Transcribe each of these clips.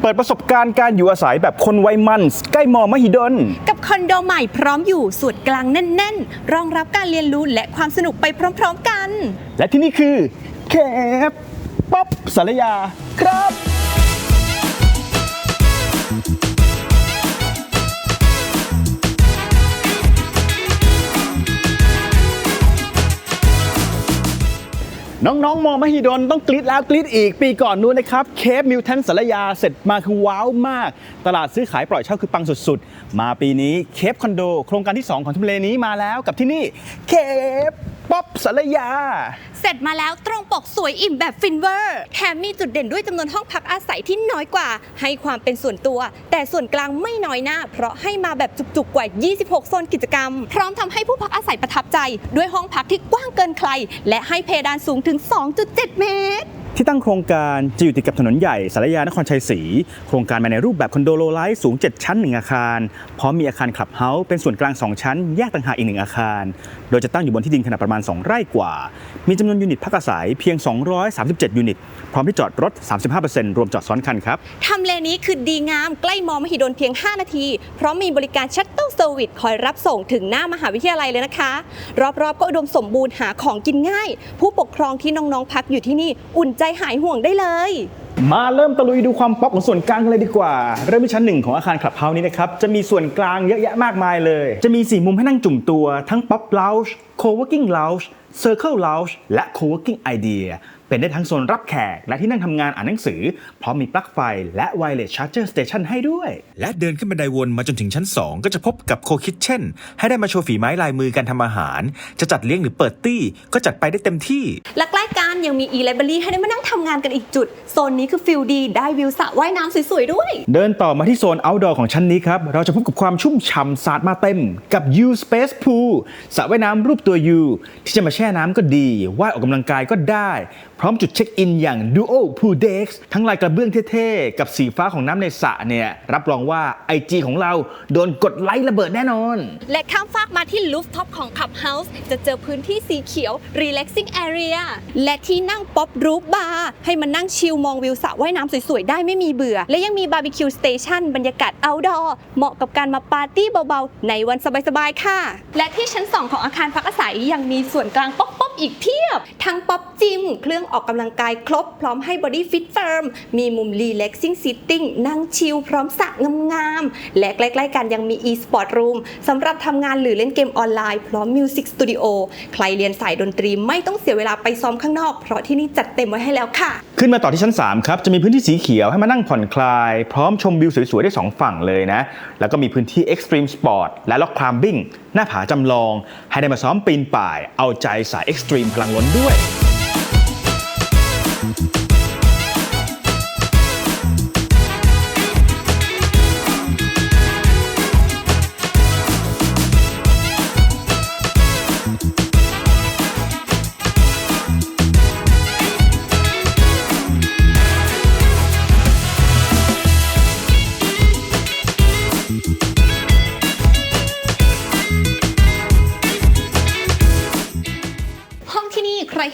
เปิดประสบการณ์การอยู่อาศัยแบบคนวัยมันใกล้มอมหิดล กับคอนโดใหม่พร้อมอยู่ส่วนกลางแน่น ๆ รองรับการเรียนรู้และความสนุกไปพร้อม ๆ กัน และที่นี่คือเคปป๊อปสารยาครับ น้องๆ มอมหิดลต้องกรี๊ดแล้วกรี๊ดอีก ปีก่อนนู้นนะครับ เคปมิวแทนสารยาเสร็จมาคือว้าวมาก ตลาดซื้อขายปล่อยเช่าคือปังสุดๆ มาปีนี้เคปคอนโด โครงการที่ 2 ของทุเลนี้มาแล้วกับที่นี่เคป ป๊อปสารยา เสร็จมาแล้วตรงปกสวยอิ่มแบบฟินเวอร์แถมมีจุดเด่นด้วยจำนวนห้องพักอาศัยที่น้อยกว่า ให้ความเป็นส่วนตัว แต่ส่วนกลางไม่น้อยหน้า เพราะให้มาแบบจุกๆกว่า 26 โซนกิจกรรม พร้อมทำให้ผู้พักอาศัยประทับใจ ด้วยห้องพักที่กว้างเกินใคร และให้เพดานสูงถึง 2.7 เมตร ที่ตั้งโครงการจะอยู่ติดกับถนนใหญ่สารยานครชัยศรี โครงการมาในรูปแบบคอนโดโลไลท์สูง 7 ชั้น 1 อาคาร พร้อมมีอาคารคลับเฮาส์เป็นส่วนกลาง 2 ชั้น แยกต่างหากอีก 1 อาคาร โดยจะตั้งอยู่บนที่ดินขนาดประมาณ 2 ไร่กว่า มีจำนวนยูนิตพักอาศัยเพียง 237 ยูนิต พร้อมที่จอดรถ 35%รวมจอดซ้อนคันครับทำเลนี้คือดีงามใกล้มอมหิดลเพียง 5 นาที เพราะมีบริการชัตเต l ลเซอร์วิสคอยรับส่งถึงหน้ามหาวิทยาลัยเลยนะคะ รอบๆก็อุดมสมบูรณ์หาของกินง่าย ผู้ปกครองที่น้องๆพักอยู่ที่นี่อุ่นใจหายห่วงได้เลย มาเริ่มตะลุยดูความป๊อปของส่วนกลางกันเลยดีกว่า เริ่มที่ชั้นหนึ่งของอาคารคลับเฮาส์นี้นะครับ จะมีส่วนกลางเยอะแยะมากมายเลย จะมี 4 มุมให้นั่งจุ่มตัว ทั้งป๊อป lounge co-working lounge circle lounge และโคเวอร์กิ้งไอเป็นได้ทั้งโซนรับแขก และที่นั่งทำงานอ่านหนังสือ พร้อมมีปลั๊กไฟและ wireless charger station ให้ด้วย และเดินขึ้นบันไดวนมาจนถึงชั้น 2 ก็จะพบกับโคคิทเช่น ให้ได้มาโชว์ฝีไม้ลายมือการทำอาหาร จะจัดเลี้ยงหรือเปิดตี้ ก็จัดไปได้เต็มที่ และใกล้กันยังมี e-library ให้ได้มานั่งทำงานกันอีกจุด โซนนี้คือฟิลดีได้วิวสระว่ายน้ำสวยๆด้วย เดินต่อมาที่โซน outdoor ของชั้นนี้ครับเราจะพบกับความชุ่มฉ่ำสาดมาเต็มกับ U Space Pool สระว่ายน้ำรูปตัว U ที่จะมาแช่น้ำก็ดีว่ายออกกำลังกายก็ได้พร้อมจุดเช็คอินอย่าง Duo Pool Decks ทั้งลายกระเบื้องเท่ๆ กับสีฟ้าของน้ำในสระเนี่ย รับรองว่า IG ของเราโดนกดไลค์ระเบิดแน่นอน และข้ามฟากมาที่ลูฟท็อปของ Clubhouse จะเจอพื้นที่สีเขียว Relaxing Area และที่นั่งป๊อปรูฟบาร์ให้มันนั่งชิลมองวิวสระว่ายน้ำสวยๆ ได้ไม่มีเบื่อ และยังมีบาร์บีคิวสเตชันบรรยากาศ outdoor เหมาะกับการมาปาร์ตี้เบาๆ ในวันสบายๆ ค่ะ และที่ชั้น 2 ของอาคารพักอาศัยยังมีส่วนกลางป๊อปป๊อปอีกเพียบ ทั้งป๊อปจิมเครื่องออกกำลังกายครบ พร้อมให้บอดี้ฟิตเฟิร์มมีมุม relaxing sitting นั่งชิลพร้อมสระงามๆและใกล้ๆกันยังมี e-sport room สำหรับทำงานหรือเล่นเกมออนไลน์ พร้อม Music Studio ใครเรียนสายดนตรีไม่ต้องเสียเวลาไปซ้อมข้างนอก เพราะที่นี่จัดเต็มไว้ให้แล้วค่ะ ขึ้นมาต่อที่ชั้น 3 ครับ จะมีพื้นที่สีเขียวให้มานั่งผ่อนคลาย พร้อมชมวิวสวยๆ ได้ 2 ฝั่งเลยนะ แล้วก็มีพื้นที่ Extreme Sport และ Rock Climbing หน้าผาจำลอง ให้ได้มาซ้อมปีนป่าย เอาใจสาย Extreme พลังล้นด้วย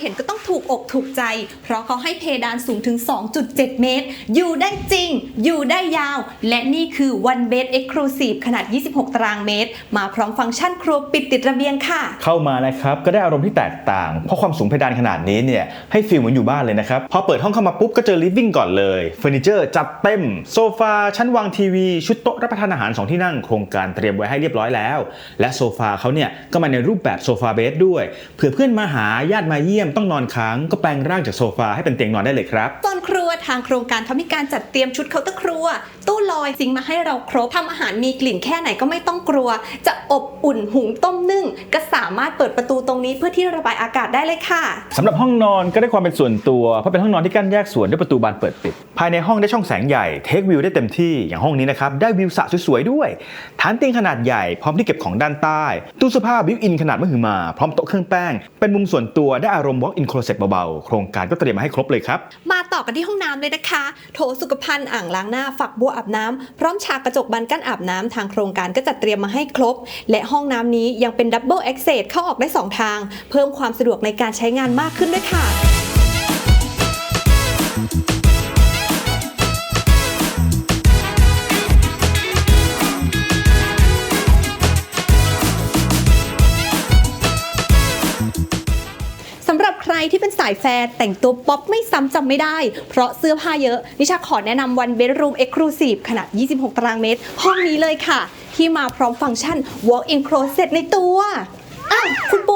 เห็นก็ต้อง ถูกอกถูกใจ เพราะเขาให้เพดานสูงถึง 2.7 เมตร อยู่ได้จริง อยู่ได้ยาว และนี่คือ One Bed Exclusive ขนาด 26 ตารางเมตร มาพร้อมฟังก์ชันครัวปิดติดระเบียงค่ะ เข้ามานะครับก็ได้อารมณ์ที่แตกต่าง เพราะความสูงเพดานขนาดนี้เนี่ยให้ฟีลเหมือนอยู่บ้านเลยนะครับ พอเปิดห้องเข้ามาปุ๊บก็เจอลิฟวิ่งก่อนเลยเฟอร์นิเจอร์จัดเต็ม โซฟาชั้นวางทีวี ชุดโต๊ะรับประทานอาหาร 2 ที่นั่งโครงการเตรียมไว้ให้เรียบร้อยแล้ว และโซฟาเขาเนี่ยก็มาในรูปแบบโซฟาเบดด้วยเผื่อเพื่อนมาหาญาติมาเยี่ยมต้องนอนคางก็แปลงร่างจากโซฟาให้เป็นเตียงนอนได้เลยครับโซนครัวทางโครงการเขามีการจัดเตรียมชุดเคาน์เตอร์ครัว ตู้ลอยซิงค์มาให้เราครบทำอาหารมีกลิ่นแค่ไหนก็ไม่ต้องกลัว จะอบอุ่นหุงต้มนึ่ง ก็สามารถเปิดประตูตรงนี้เพื่อที่ระบายอากาศได้เลยค่ะ สำหรับห้องนอนก็ได้ความเป็นส่วนตัว เพราะเป็นห้องนอนที่กั้นแยกส่วนด้วยประตูบานเปิดปิด ภายในห้องได้ช่องแสงใหญ่เทควิวได้เต็มที่อย่างห้องนี้นะครับ ได้วิวสระสวยๆด้วย ฐานเตียงขนาดใหญ่พร้อมที่เก็บของด้านใต้ ตู้เสื้อผ้าบิวอินขนาดมหึมา พร้อมโต๊ะเครื่องแป้ง เป็นมุมส่วนตัวได้อารมณ์ walk in closet เบาๆ โครงการก็เตรียมมาให้ครบเลยครับ มาต่อกันที่ห้องน้ำเลยนะคะ โถสุขภัณฑ์อ่างล้างหน้าฝักบัวอาบน้ำพร้อมฉากกระจกบานกั้นอาบน้ำทางโครงการก็จัดเตรียมมาให้ครบ และห้องน้ำนี้ยังเป็นดับเบิลเอ็กเซสเข้าออกได้ 2 ทาง เพิ่มความสะดวกในการใช้งานมากขึ้นด้วยค่ะ ที่เป็นสายแฟร์แต่งตัวป๊อปไม่ซ้ำจำไม่ได้ เพราะเสื้อผ้าเยอะ นิชาขอแนะนำวันเบดรูมเอ็กซ์คลูซีฟขนาด 26 ตารางเมตร ห้องนี้เลยค่ะ ที่มาพร้อมฟังก์ชัน walk-in closet ในตัวอ้าวคุณปู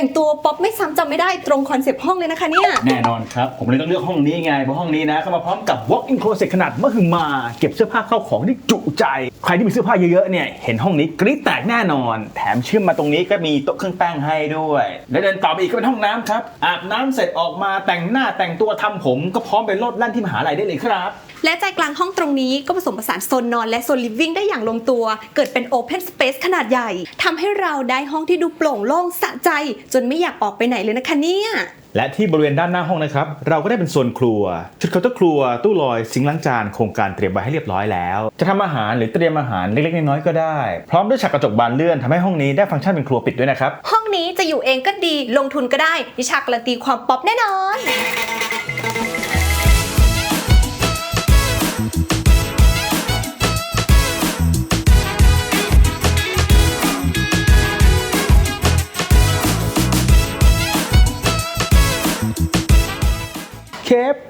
แต่งตัวป๊อปไม่ซ้ำจำไม่ได้ตรงคอนเซปต์ห้องเลยนะคะเนี่ย แน่นอนครับ ผมเลยต้องเลือกห้องนี้ไง เพราะห้องนี้นะเข้ามาพร้อมกับ walk-in closet ขนาดมหึมา เก็บเสื้อผ้าเข้าของได้จุใจ ใครที่มีเสื้อผ้าเยอะๆเนี่ยเห็นห้องนี้กรี๊ดแตกแน่นอน แถมเชื่อมมาตรงนี้ก็มีโต๊ะเครื่องแป้งให้ด้วย แล้วเดินต่อไปอีกก็เป็นห้องน้ำครับอาบน้ำเสร็จออกมาแต่งหน้าแต่งตัวทำผมก็พร้อมไปโลดแล่นที่มหาลัยได้เลยครับ และใจกลางห้องตรงนี้ก็ผสมผสานโซนนอนและโซนลิฟวิ่งได้อย่างลงตัว เกิดเป็นโอเพนสเปซขนาดใหญ่ทำให้เราได้ห้องที่ดูโปร่งโล่งสะใจจนไม่อยากออกไปไหนเลยนะคะเนี่ย และที่บริเวณด้านหน้าห้องนะครับ เราก็ได้เป็นโซนครัว ชุดเคาน์เตอร์ครัว ตู้ลอยซิงค์ล้างจานโครงการเตรียมไว้ให้เรียบร้อยแล้ว จะทำอาหารหรือเตรียมอาหารเล็กๆน้อยๆก็ได้ พร้อมด้วยฉากกระจกบานเลื่อนทำให้ห้องนี้ได้ฟังก์ชันเป็นครัวปิดด้วยนะครับห้องนี้จะอยู่เองก็ดีลงทุนก็ได้นิชาการันตีความป๊อปแน่นอน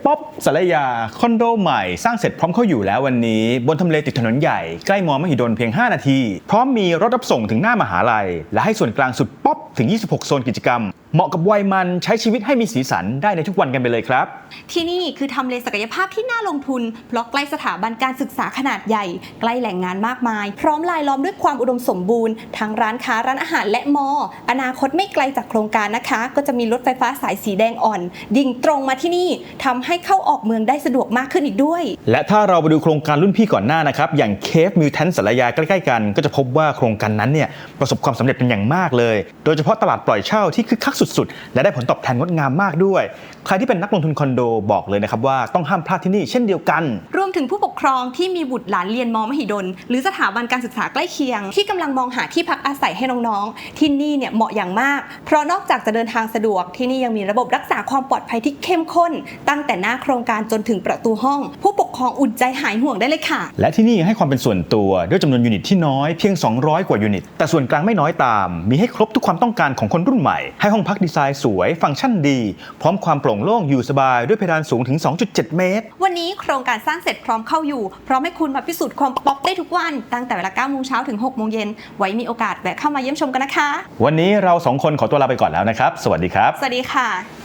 ป๊อปสารยา คอนโดใหม่ สร้างเสร็จพร้อมเข้าอยู่แล้ววันนี้ บนทำเลติดถนนใหญ่ ใกล้มอมหิดลเพียง 5 นาที พร้อมมีรถรับส่งถึงหน้ามหาลัย และให้ส่วนกลางสุด ป๊อปถึง 26 โซนกิจกรรม เหมาะกับวัยมันใช้ชีวิตให้มีสีสันได้ในทุกวันกันไปเลยครับ ที่นี่คือทำเลศักยภาพที่น่าลงทุน เพราะใกล้สถาบันการศึกษาขนาดใหญ่ ใกล้แหล่งงานมากมาย พร้อมลายล้อมด้วยความอุดมสมบูรณ์ทั้งร้านค้าร้านอาหารและมอ อนาคตไม่ไกลจากโครงการนะคะ ก็จะมีรถไฟฟ้าสายสีแดงอ่อน ดิ่งตรงมาที่นี่ทำให้เข้าออกเมืองได้สะดวกมากขึ้นอีกด้วย และถ้าเราไปดูโครงการรุ่นพี่ก่อนหน้านะครับอย่างเคฟมิวแทนสารยาใกล้ๆกัน ก็จะพบว่าโครงการนั้นเนี่ยประสบความสำเร็จเป็นอย่างมากเลยโดยเฉพาะตลาดปล่อยเช่าที่คึกคักสุดๆ และได้ผลตอบแทนงดงามมากด้วย ใครที่เป็นนักลงทุนคอนโดบอกเลยนะครับว่าต้องห้ามพลาดที่นี่เช่นเดียวกัน รวมถึงผู้ปกครองที่มีบุตรหลานเรียนมมหิดล หรือสถาบันการศึกษาใกล้เคียง ที่กำลังมองหาที่พักอาศัยให้น้องๆ ที่นี่เนี่ยเหมาะอย่างมาก เพราะนอกจากจะเดินทางสะดวกที่นี่ยังมีระบบรักษาความปลอดภัยที่เข้มข้น ตั้งแต่หน้าโครงการจนถึงประตูห้อง ผู้ปกครองอุ่นใจหายห่วงได้เลยค่ะ และที่นี่ยังให้ความเป็นส่วนตัวด้วยจำนวนยูนิตที่น้อยเพียง 200 กว่ายูนิต แต่ส่วนกลางไม่น้อยตาม มีให้ครบทุกความต้องการของคนรุ่นใหม่ ให้ห้องพักดีไซน์สวย ฟังก์ชันดี พร้อมความโปร่งโล่งอยู่สบายด้วยเพดานสูงถึง 2.7 เมตร วันนี้โครงการสร้างเสร็จพร้อมเข้าอยู่ พร้อมให้คุณมาพิสูจน์ความป๊อปได้ทุกวัน ตั้งแต่เวลา9โมงเช้าถึง6โมงเย็นไว้มีโอกาสแวะเข้ามาเยี่ยมชมกันนะคะ วันนี้เราสองคนขอตัวลาไปก่อนแล้วนะครับ สวัสดีครับ สวัสดีค่ะ